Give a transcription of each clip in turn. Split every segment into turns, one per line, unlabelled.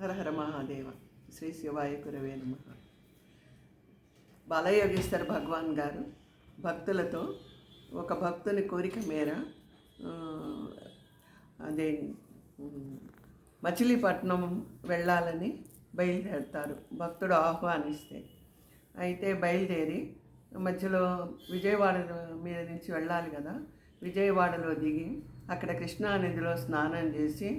హర హర మహాదేవ శ్రీ శివాయ కురవే నమ. బాలయోగేశ్వర భగవాన్ గారు భక్తులతో ఒక భక్తుని కోరిక మేర అదే మచిలీపట్నం వెళ్ళాలని బయలుదేరుతారు. భక్తుడు ఆహ్వానిస్తే అయితే బయలుదేరి మధ్యలో విజయవాడ మీద నుంచి వెళ్ళాలి కదా విజయవాడలో దిగి అక్కడ కృష్ణానదిలో స్నానం చేసి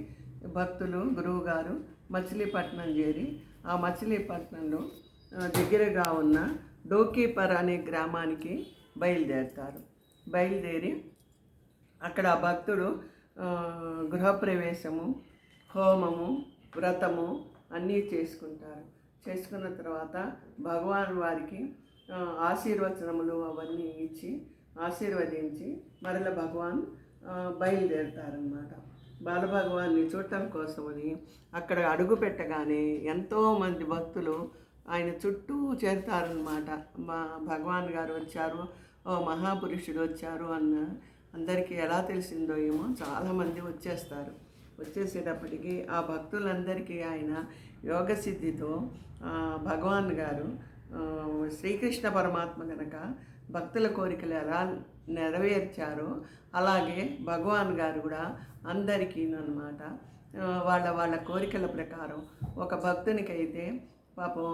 భక్తులు గురువుగారు మచిలీపట్నం చేరి ఆ మచిలీపట్నంలో దగ్గరగా ఉన్న డోకీపర్ అనే గ్రామానికి బయలుదేరుతారు. బయలుదేరి అక్కడ ఆ భక్తుడు గృహప్రవేశము హోమము వ్రతము అన్నీ చేసుకుంటారు. చేసుకున్న తర్వాత భగవాన్ వారికి ఆశీర్వచనములు అవన్నీ ఇచ్చి ఆశీర్వదించి మరల భగవాన్ బయలుదేరుతారనమాట బాలభగవాన్ని చూడటం కోసమని అక్కడ అడుగు పెట్టగానే ఎంతోమంది భక్తులు ఆయన చుట్టూ చేరుతారనమాట మా భగవాన్ గారు వచ్చారు ఓ మహాపురుషుడు వచ్చారు అన్న అందరికీ ఎలా తెలిసిందో ఏమో చాలామంది వచ్చేస్తారు. వచ్చేసేటప్పటికి ఆ భక్తులందరికీ ఆయన యోగసిద్ధితో సిద్ధితో భగవాన్ గారు శ్రీకృష్ణ పరమాత్మ కనుక భక్తుల కోరికలు ఎలా నెరవేర్చారో. అలాగే భగవాన్ గారు కూడా అందరికీ అనమాట వాళ్ళ వాళ్ళ కోరికల ప్రకారం ఒక భక్తునికైతే పాపం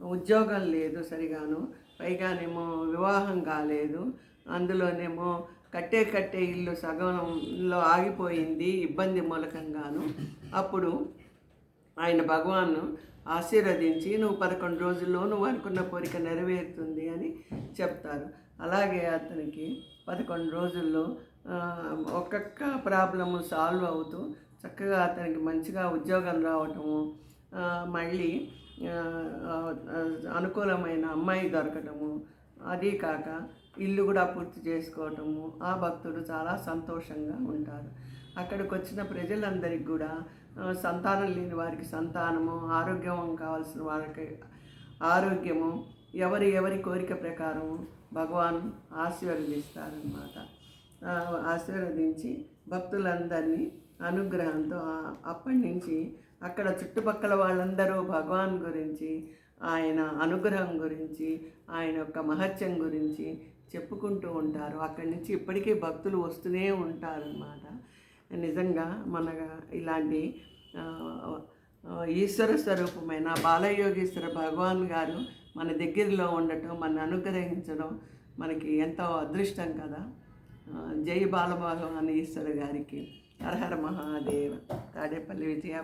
ఉద్యోగం లేదు సరిగాను. పైగానేమో వివాహం కాలేదు. అందులోనేమో కట్టే కట్టే ఇల్లు సగంలో ఆగిపోయింది ఇబ్బంది మూలకంగాను. అప్పుడు ఆయన భగవాన్ను ఆశీర్వదించి నువ్వు పదకొండు రోజుల్లో నువ్వు అనుకున్న కోరిక నెరవేరుతుంది అని చెప్తారు. అలాగే అతనికి పదకొండు రోజుల్లో ఒక్కొక్క ప్రాబ్లము సాల్వ్ అవుతూ చక్కగా అతనికి మంచిగా ఉద్యోగం రావటము మళ్ళీ అనుకూలమైన అమ్మాయి దొరకటము అదీ కాక ఇల్లు కూడా పూర్తి చేసుకోవటము ఆ భక్తుడు చాలా సంతోషంగా ఉంటారు. అక్కడికి వచ్చిన ప్రజలందరికీ కూడా సంతానం లేని వారికి సంతానము ఆరోగ్యం కావాల్సిన వారికి ఆరోగ్యము ఎవరి ఎవరి కోరిక ప్రకారం భగవాన్ ఆశీర్వదిస్తారనమాట ఆశీర్వదించి భక్తులందరినీ అనుగ్రహంతో అప్పటి నుంచి అక్కడ చుట్టుపక్కల వాళ్ళందరూ భగవాన్ గురించి ఆయన అనుగ్రహం గురించి ఆయన యొక్క మహత్యం గురించి చెప్పుకుంటూ ఉంటారు. అక్కడి నుంచి ఇప్పటికీ భక్తులు వస్తూనే ఉంటారన్నమాట. నిజంగా మన ఇలాంటి ఈశ్వర స్వరూపమైన బాలయోగేశ్వర భగవాన్ గారు మన దగ్గరలో ఉండటం మన అనుగ్రహించడం మనకి ఎంతో అదృష్టం కదా. జై బాలభగవాన్ ఈశ్వర గారికి. హర హర మహాదేవ. తాడేపల్లి విజయ